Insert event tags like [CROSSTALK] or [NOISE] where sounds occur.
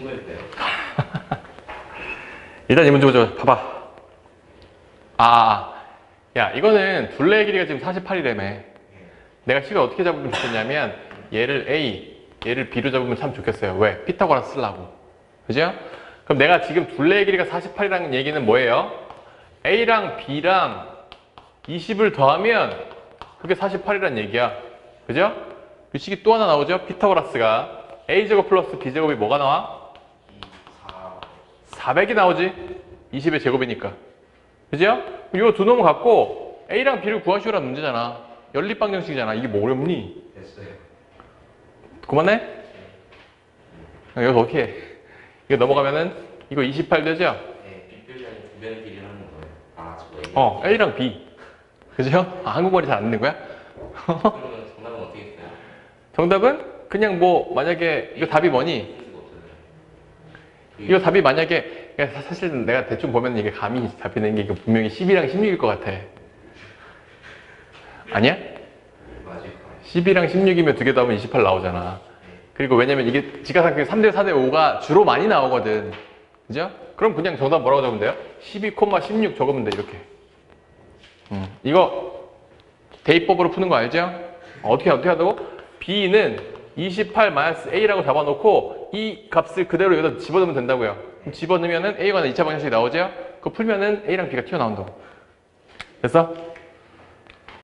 친구일까요? [LAUGHS] 일단 이 문제 보자. 봐봐. 아, 아, 야, 이거는 둘레의 길이가 지금 48이라며. 내가 식을 어떻게 잡으면 좋겠냐면, 얘를 A, 얘를 B로 잡으면 참 좋겠어요. 왜? 피타고라스 쓰려고. 그죠? 그럼 내가 지금 둘레의 길이가 48이라는 얘기는 뭐예요? A랑 B랑 20을 더하면 그게 48이라는 얘기야. 그죠? 이 식이 또 하나 나오죠? 피타고라스가 A제곱 플러스 B제곱이 뭐가 나와? 4 400이 나오지? 20의 제곱이니까. 그죠? 이거 두 놈을 갖고 A랑 B를 구하시오라는 문제잖아. 연립방정식이잖아. 이게 뭐 어렵니? 됐어요. 그만해? 아, 여기서 어떻게 해? 이거 넘어가면은 이거 28 되죠? 네, 빗줄자리 두 변의 길이를 하는 거예요. 아. 어, A랑 B. 그죠? 아, 한국말이 잘 안 되는 거야? 그러면 정답은 어떻게 했어요? 정답은 그냥 뭐 만약에 이거 답이 뭐니? 이거 답이 만약에 사- 사실 내가 대충 보면 이게 감이 잡히는 게 분명히 10이랑 16일 것 같아. 아니야? 맞을 거예요. 10이랑 16이면 두 개 더하면 28 나오잖아. 그리고 왜냐면 이게 지가상표 3대 4대 5가 주로 많이 나오거든. 그죠? 그럼 그냥 정답 뭐라고 적으면 돼요? 12,16 적으면 돼, 이렇게. 음, 이거 대입법으로 푸는 거 알죠? 어떻게, 어떻게 하다고? B는 28 A라고 잡아놓고 이 값을 그대로 여기다 집어넣으면 된다고요. 그럼 집어넣으면 은 A가 2차 방정식이 나오죠? 그거 풀면 은 A랑 B가 튀어나온다고. 됐어?